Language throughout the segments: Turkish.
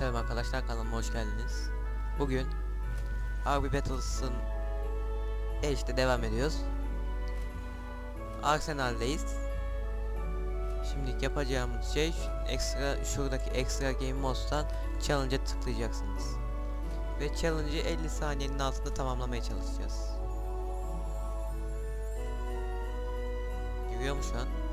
Selam arkadaşlar kanalıma hoş geldiniz. Bugün Arby Battles'ın e işte devam ediyoruz. Arsenal'deyiz. Şimdi yapacağımız şey ekstra şuradaki extra game moddan challenge'a tıklayacaksınız. Ve challenge'ı 50 saniyenin altında tamamlamaya çalışacağız. Yürüyor mu şu an?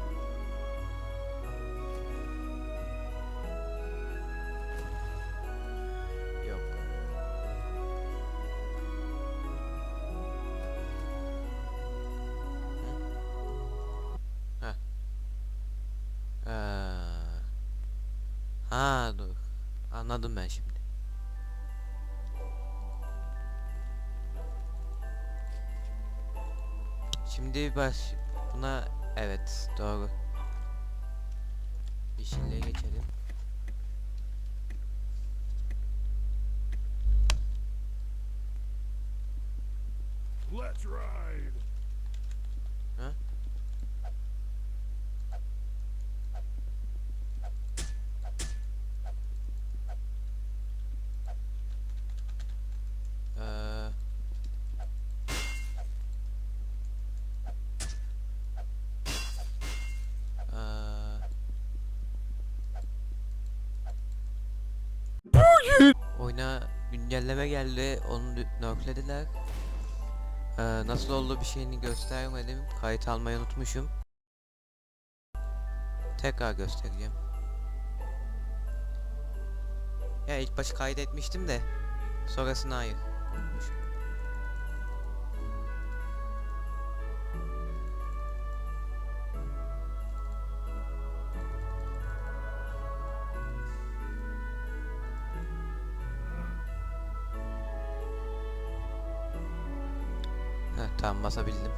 Ha dur. Anladım ben şimdi. Şimdi baş buna evet doğru. Yeşilliğe geçelim. Let's ride. Huh? Ee, Bugün oyuna güncelleme geldi. Onu nerflediler. Ee, nasıl oldu bir şeyini göstermedim. Kayıt almayı unutmuşum. Tekrar göstereceğim. Ya ilk başı kaydetmiştim de sonrasını hayır. Unutmuşum. Heh, tamam basabildim.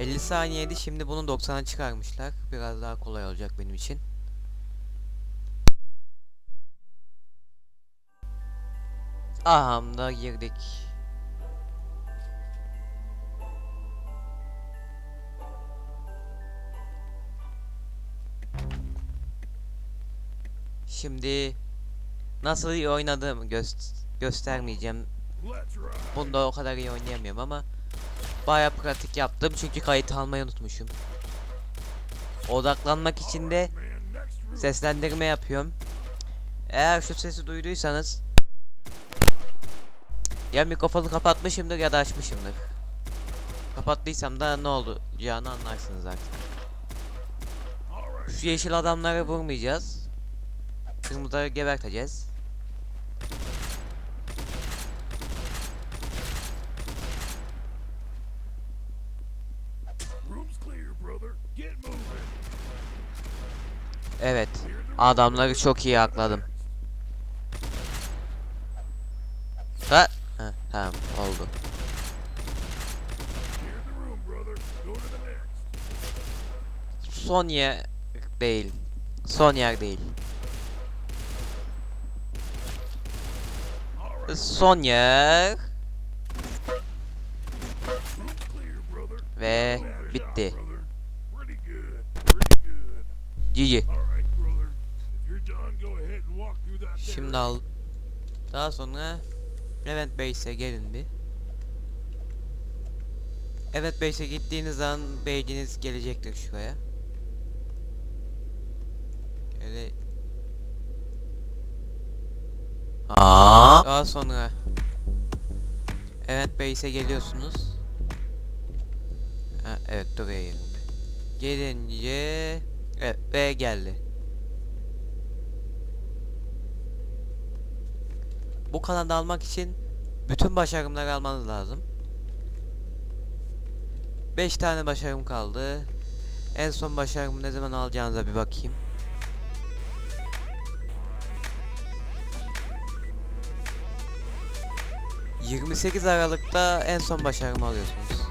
50 saniyeydi şimdi bunu 90'a çıkarmışlar. Biraz daha kolay olacak benim için. Aham da girdik. Şimdi nasıl oynadığımı göst göstermeyeceğim. Bunda o kadar iyi oynayamıyorum ama baya pratik yaptım çünkü kayıt almayı unutmuşum. Odaklanmak için de seslendirme yapıyorum. Eğer şu sesi duyduysanız ya mikrofonu kapatmışımdır ya da açmışımdır. Kapattıysam da ne olacağını anlarsınız artık. Şu yeşil adamları vurmayacağız. Kırmızıları geberteceğiz. Evet. Adamları çok iyi akladım. Ha, ha tamam oldu. Son yer değil. Son yer değil. Son yer ve bitti. GG. Şimdi al. Daha sonra Event Base'e gelin bir. Evet Base'e gittiğiniz zaman beyginiz gelecektir şuraya. Öyle Aa. Daha sonra Evet Base'e geliyorsunuz. Ha, evet buraya gelin. Gelince evet B geldi. Bu kanadı almak için bütün başarımları almanız lazım. 5 tane başarım kaldı. En son başarımı ne zaman alacağınıza bir bakayım. ...28 Aralık'ta en son başarımı alıyorsunuz.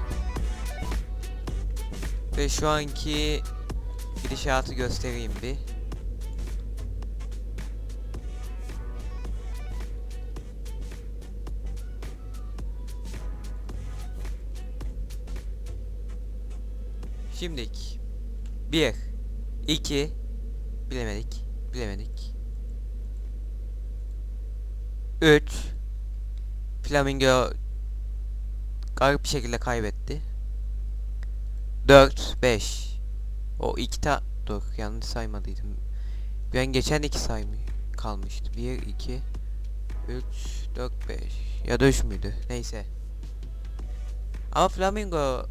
Ve şu anki gidişatı göstereyim bir. Şimdik. 1 2 Bilemedik. Bilemedik. 3 Flamingo garip bir şekilde kaybetti. 4 5 O iki ta dur yanlış saymadıydım. Ben geçen iki saymıyor kalmıştı. 1 2 3 4 5 ya da 3 müydü? Neyse. Ama Flamingo